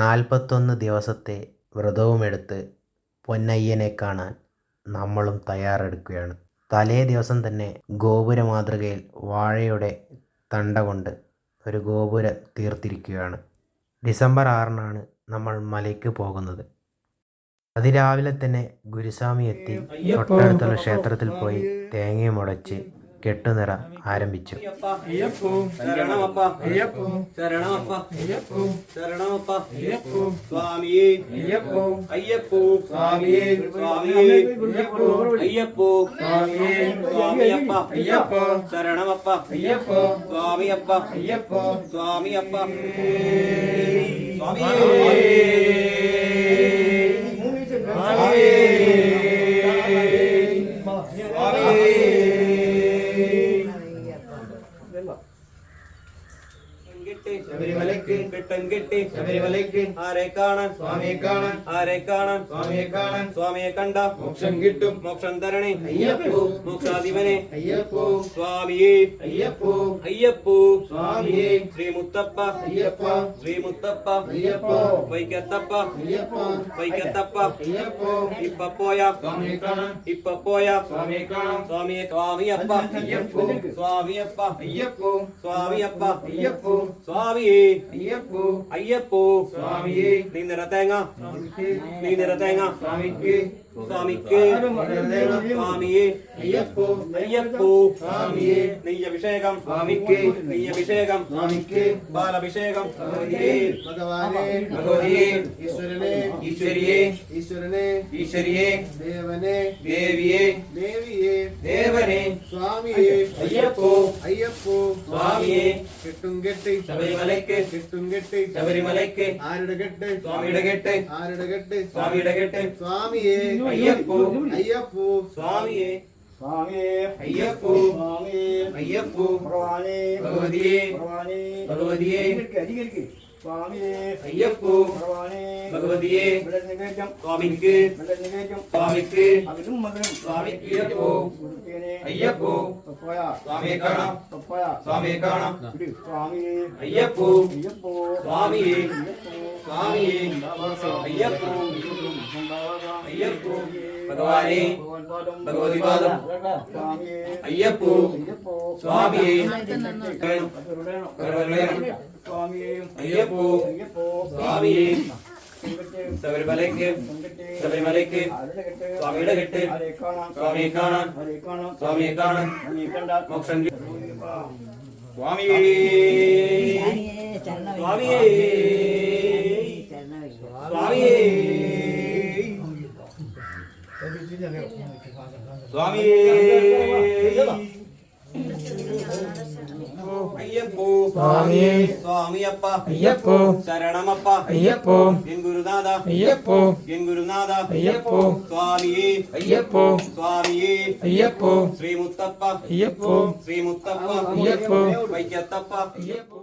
നാൽപ്പത്തൊന്ന് ദിവസത്തെ വ്രതവുമെടുത്ത് പൊന്നയ്യനെ കാണാൻ നമ്മളും തയ്യാറെടുക്കുകയാണ്. തലേ ദിവസം തന്നെ ഗോപുര മാതൃകയിൽ വാഴയുടെ തണ്ട കൊണ്ട് ഒരു ഗോപുരം തീർത്തിരിക്കുകയാണ്. ഡിസംബർ ആറിനാണ് നമ്മൾ മലയ്ക്ക് പോകുന്നത്. അതിരാവിലെ തന്നെ ഗുരുസ്വാമി എത്തി തൊട്ടടുത്തുള്ള ക്ഷേത്രത്തിൽ പോയി തേങ്ങയും ഉടച്ച് കെട്ടുനിറ ആരംഭിച്ചു. സ്വാമി ശരണമപ്പ കെട്ടി ശബരിമലയ്ക്ക് ആരെ കാണാൻ സ്വാമിയെ കാണാൻ ആരെ കാണാൻ സ്വാമിയെ കാണാൻ സ്വാമിയെ കണ്ട മോക്ഷം കിട്ടും മോക്ഷം തരണേ അയ്യപ്പോ മോക്ഷാധിപനെ അയ്യപ്പോ സ്വാമിയേ അയ്യപ്പോ അയ്യപ്പോ സ്വാമിയേ ശ്രീ മുത്തപ്പ അയ്യപ്പ ശ്രീ മുത്തപ്പ അയ്യപ്പോ വൈക്കത്തപ്പ അയ്യപ്പോ വൈക്കത്തപ്പ അയ്യപ്പോ ഇപ്പ പോയ സ്വാമിയെ കാണാൻ ഇപ്പ പോയ സ്വാമിയെ കാണാൻ സ്വാമിയെ സ്വാമിയപ്പ അയ്യപ്പോ സ്വാമിയപ്പ അയ്യപ്പോ സ്വാമിയപ്പ അയ്യപ്പോ സ്വാമിയേ അയ്യപ്പോ अय्यप्पो स्वामी नी निरतेंगा नी சுவாமிக்கு சுவாமியே. ஐயப்போ ஐயப்போ. சுவாமியே. நெய் அபிஷேகம் சுவாமிக்கு நெய் அபிஷேகம் சுவாமிக்கு பால் அபிஷேகம் பகவதியே பகவானே. பகவதியே ஈஸ்வரனே. ஈஸ்வரியே. ஈஸ்வரனே. ஈஸ்வரியே. தேவனே. தேவியே. தேவியே. தேவனே. சுவாமியே. ஐயப்போ. ஐயப்போ. சுவாமியே. கிட்டுங்கெட்டு சபரிமலைக்கு. கிட்டுங்கெட்டு சுவாமியே. ஐயப்போ ஐயப்போ சுவாமியே. சுவாமியே. ஐயப்போ சுவாமியே. ஐயப்போ. பகவானே. பகவதியே. பகவானே. பகவதியே. இருக்கு அதிகம் இருக்கு சுவாமியே. ஐயப்போ. பகவானே. பகவதியே. நிவேதம் சுவாமிக்கு. நிவேதம் சுவாமிக்கு. அவிதும் மகனும் சுவாமிக்கு. சுவாமியே சுவாமியே ஐயப்போ. ஐயப்போ. അയ്യപ്പോ ഭഗവാനെ ഭഗവതിപാദം അയ്യപ്പോ സ്വാമിയേ അയ്യപ്പോ സ്വാമിയേ ശബരിമല ശബരിമലയ്ക്ക് ശബരിമലയ്ക്ക് സ്വാമിയുടെ കെട്ട് സ്വാമിയെ കാണാൻ സ്വാമിയെ കാണാൻ മോക്ഷം കിട്ടും. സ്വാമിയേ സ്വാമിയേ സ്വാമിയേ स्वामी ಅಯ್ಯಪ್ಪೋ ಸ್ವಾಮಿ ಸ್ವಾಮಿಯಪ್ಪ ಅಯ್ಯಪ್ಪೋ ಶರಣಮಪ್ಪ ಅಯ್ಯಪ್ಪೋ ಎನ್ ಗುರುನಾಥ ಅಯ್ಯಪ್ಪೋ ಎನ್ ಗುರುನಾಥ ಅಯ್ಯಪ್ಪೋ ಸ್ವಾಮಿಯೇ ಅಯ್ಯಪ್ಪೋ ಸ್ವಾಮಿಯೇ ಅಯ್ಯಪ್ಪೋ ಶ್ರೀ ಮುತ್ತಪ್ಪ ಅಯ್ಯಪ್ಪೋ ಶ್ರೀ ಮುತ್ತಪ್ಪ ಅಯ್ಯಪ್ಪೋ ವೈದ್ಯತ್ತಪ್ಪ ಅಯ್ಯಪ್ಪೋ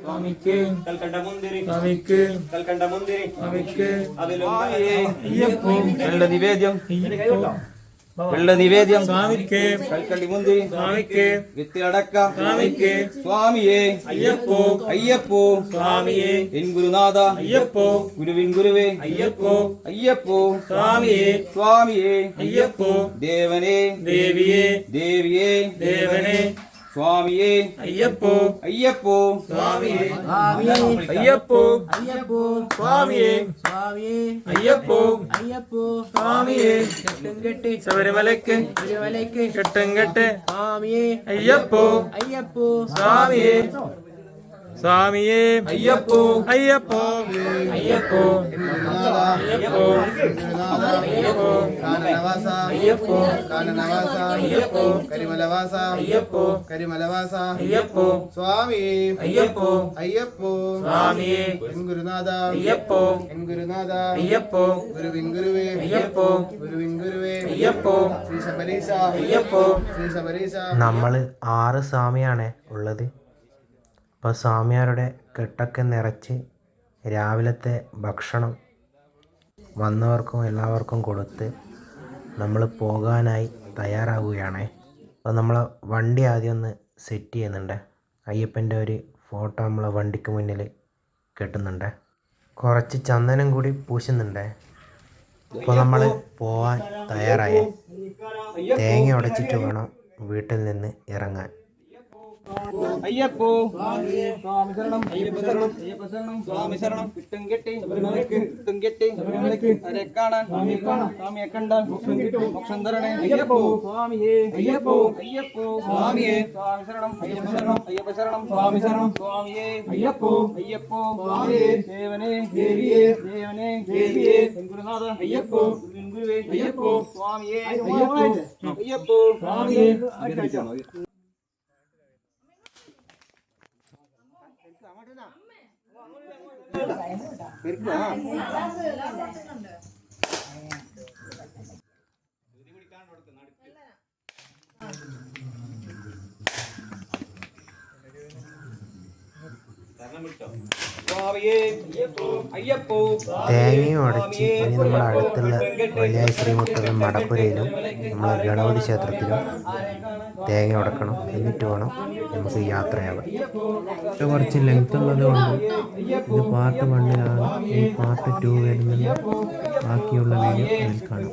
സ്വാമിക്ക് കൽക്കണ്ട മുന്തിരി സ്വാമിക്ക് കൽക്കണ്ട മുന്തിരി സ്വാമിക്ക് അതിലൊന്നായേ അയ്യപ്പോ വെള്ള നിവേദ്യം അയ്യപ്പോ വെള്ള നിവേദ്യം സ്വാമിക്ക് കൽക്കണ്ടി മുന്തിരി സ്വാമിക്ക് വിത്തിലടക്ക സ്വാമിക്ക് സ്വാമിയേ അയ്യപ്പോ അയ്യപ്പോ സ്വാമിയേ എൻ ഗുരുനാഥ അയ്യപ്പോ ഗുരുവിൻ ഗുരുവേ അയ്യപ്പോ അയ്യപ്പോ സ്വാമിയേ സ്വാമിയേ അയ്യപ്പോ ദേവനേ ദേവിയേ ദേവിയേ ദേവനെ சுவாமியே. ஐயப்போ. ஐயப்போ. சுவாமியே. ஐயப்போ. ஐயப்போ. சுவாமியே. சுவாமியே. ஐயப்போ. ஐயப்போ. சுவாமியே. கட்டுங்கட்டு. சபரிமலைக்கு. சபரிமலைக்கு. கட்டுங்கட்டு. சுவாமியே. ஐயப்போ. ஐயப்போ. சுவாமியே. സ്വാമിയേ. അയ്യപ്പോ. അയ്യപ്പോ. അയ്യപ്പോ. അയ്യപ്പോ. അയ്യപ്പോ. കാനനവാസ. അയ്യപ്പോ. കാനനവാസ. അയ്യപ്പോ. കരിമലവാസ. അയ്യപ്പോ. കരിമലവാസ. അയ്യപ്പോ. സ്വാമിയേ അയ്യപ്പോ. അയ്യപ്പോ. സ്വാമിയേ എൻ ഗുരുനാഥ. അയ്യപ്പോ. എൻ ഗുരുനാഥ. അയ്യപ്പോ. ഗുരുവിൻ ഗുരുവേ. അയ്യപ്പോ. ഗുരുവിൻ ഗുരുവേ. അയ്യപ്പോ. ശ്രീ ശബരീശ. അയ്യപ്പോ. ശ്രീ ശബരീശ. നമ്മൾ ആറ് സ്വാമിയാണ് ഉള്ളത്. അപ്പോൾ സ്വാമിയാരുടെ കെട്ടൊക്കെ നിറച്ച് രാവിലത്തെ ഭക്ഷണം വന്നവർക്കും എല്ലാവർക്കും കൊടുത്ത് നമ്മൾ പോകാനായി തയ്യാറാവുകയാണ്. അപ്പോൾ നമ്മൾ വണ്ടി ആദ്യം ഒന്ന് സെറ്റ് ചെയ്യുന്നുണ്ട്. അയ്യപ്പന്റെ ഒരു ഫോട്ടോ നമ്മളെ വണ്ടിക്ക് മുന്നിൽ കെട്ടുന്നുണ്ട്. കുറച്ച് ചന്ദനം കൂടി പൂശുന്നുണ്ട്. അപ്പോൾ നമ്മൾ പോവാൻ തയ്യാറായി. തേങ്ങ ഉടച്ചിട്ട് വേണം വീട്ടിൽ നിന്ന് ഇറങ്ങാൻ. ஐயப்போ. சுவாமி சரணம். ஐயப்ப சரணம். ஐயப்ப சரணம். சுவாமி சரணம். விட்டுங்கெட்டி. சபரிமலைக்கு விட்டுங்கெட்டி. சபரிமலைக்கு அரேக்கானன் சுவாமி காணன் ஐயப்போ. சுவாமியே. ஐயப்போ. சுவாமியே. சுவாமி சுவாமியே. ஐயப்போ. சுவாமியே. ஐயப்போ. குருவே. ஐயப்போ. சுவாமியே. ஐயப்போ. சுவாமியே. തേങ്ങയും ഉടച്ച് ഇനി നമ്മുടെ അടുത്തുള്ള വലിയ ശ്രീമുത്തലും മടപ്പുരയിലും നമ്മളെ ഗണപതി ക്ഷേത്രത്തിലും തേങ്ങ ഉടക്കണം എന്നിട്ട് വേണം നമുക്ക് യാത്രയാവാൻ. ഇത് കുറച്ച് ലെങ്ത് ഉള്ളത് കൊണ്ട് ഇത് പാർട്ട് വണ്ണിലാണ് ഈ പാർട്ട് ടു വരുന്നത്. ബാക്കിയുള്ള വീഡിയോ അതിൽ കാണാം.